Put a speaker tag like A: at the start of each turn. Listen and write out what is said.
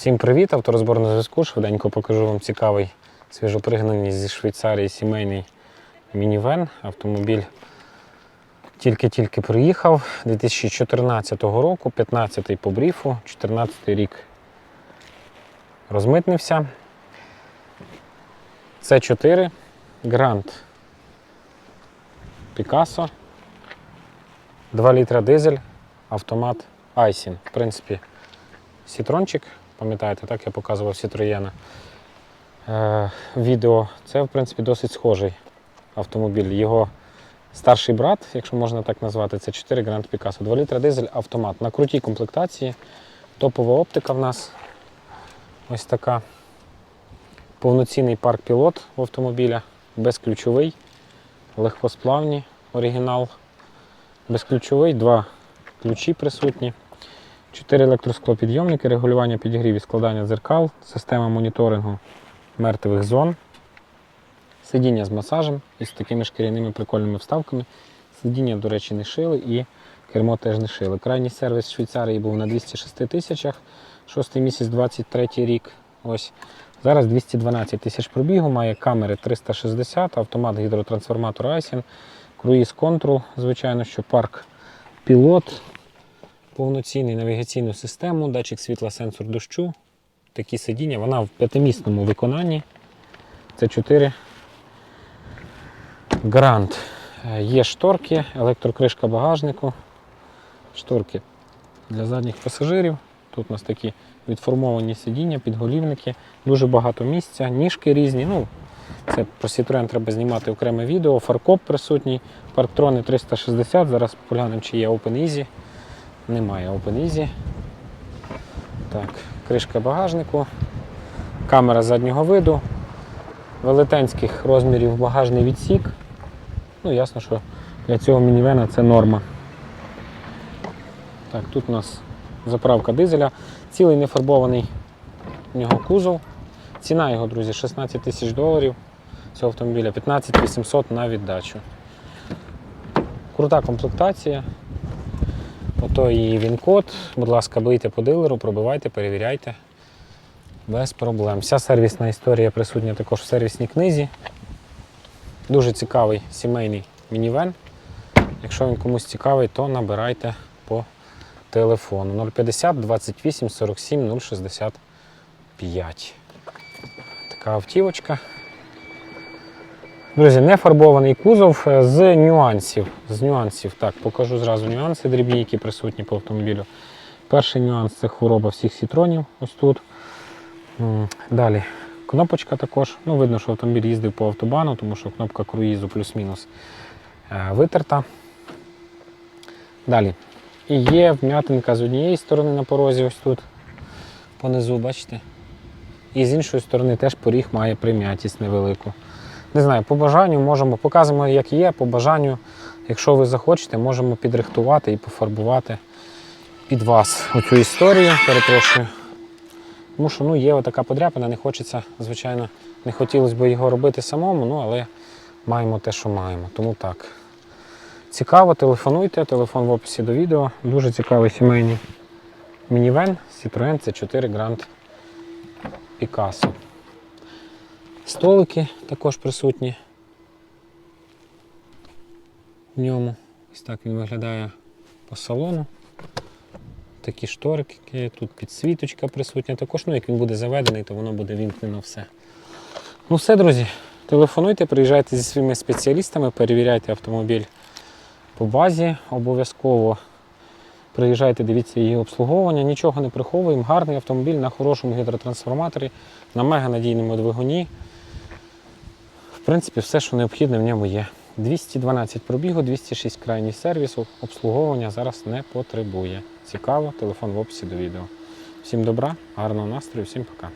A: Всім привіт! Авторозбор на зв'язку. Швиденько покажу вам цікавий свіжопригнаний зі Швейцарії сімейний мінівен. Автомобіль тільки-тільки приїхав 2014 року, 15-й по бріфу, 14-й рік розмитнився. Це 4 Grand Picasso, 2 літра дизель, автомат Айсін. В принципі, Сітрончик, пам'ятаєте, так я показував Сітроєна е, відео. Це, в принципі, досить схожий автомобіль. Його старший брат, якщо можна так назвати, це 4 Grand Picasso. 2 літра дизель автомат. На крутій комплектації. Топова оптика в нас ось така. Повноцінний парк пілот в автомобіля, безключовий, легкосплавні, оригінал. Безключовий, два ключі присутні. Чотири електросклопідйомники, регулювання підігрів і складання дзеркал, система моніторингу мертвих зон, сидіння з масажем і з такими шкіряними прикольними вставками. Сидіння, до речі, не шили і кермо теж не шили. Крайній сервіс в Швейцарії був на 206 тисячах, шостий місяць 23 рік. Ось. Зараз 212 тисяч пробігу, має камери 360, автомат гідротрансформатор Айсін, круїз контрол, звичайно, що парк пілот, повноцінний навігаційну систему, датчик світла, сенсор дощу. Такі сидіння. Вона в п'ятимісному виконанні. Це 4 Грант. Є шторки, електрокришка багажнику, шторки для задніх пасажирів. Тут у нас такі відформовані сидіння, підголівники, дуже багато місця, ніжки різні. Ну, це про Citroen треба знімати окреме відео. Фаркоп присутній, парктрони 360. Зараз поглянемо, чи є OpenEasy. Немає OpenEasy. Так, кришка багажнику, камера заднього виду, велетенських розмірів багажний відсік. Ну, ясно, що для цього мінівена це норма. Так, тут у нас заправка дизеля, цілий нефарбований в нього кузов. Ціна його, друзі, 16 тисяч доларів цього автомобіля, 15 800 на віддачу. Крута комплектація. Ото її він-код. Будь ласка, бийте по дилеру, пробивайте, перевіряйте. Без проблем. Вся сервісна історія присутня також в сервісній книзі. Дуже цікавий сімейний мінівен. Якщо він комусь цікавий, то набирайте по телефону 050 28 47 065. Така автівочка. Друзі, не фарбований кузов е, з нюансів. З нюансів. Так, покажу зразу нюанси дрібні, які присутні по автомобілю. Перший нюанс це хвороба всіх сітронів. Ось тут. Далі. Кнопочка також. Ну, видно, що автомобіль їздив по автобану, тому що кнопка круїзу плюс-мінус е, витерта. Далі. І є вм'ятинка з однієї сторони на порозі, ось тут, понизу, бачите? І з іншої сторони теж поріг має прим'ятість невелику. Не знаю, по бажанню можемо, показуємо, як є, по бажанню, якщо ви захочете, можемо підрихтувати і пофарбувати під вас оцю історію, перепрошую. Тому що ну, є така подряпина, не хочеться, звичайно, не хотілося б його робити самому, ну, але маємо те, що маємо. Тому так. Цікаво, телефонуйте, телефон в описі до відео. Дуже цікавий сімейний мінівен Citroen C4 Grand Picasso. Столики також присутні в ньому. Ось так він виглядає по салону. Такі шторики, тут підсвіточка присутня. Також, ну, як він буде заведений, то воно буде вімкнено все. Ну все, друзі, телефонуйте, приїжджайте зі своїми спеціалістами, перевіряйте автомобіль по базі. Обов'язково приїжджайте, дивіться її обслуговування, нічого не приховуємо. Гарний автомобіль на хорошому гідротрансформаторі, на меганадійному двигуні. В принципі, все, що необхідне в ньому є. 212 пробігу, 206 крайній сервісу, обслуговування зараз не потребує. Цікаво, телефон в описі до відео. Всім добра, гарного настрою, всім пока.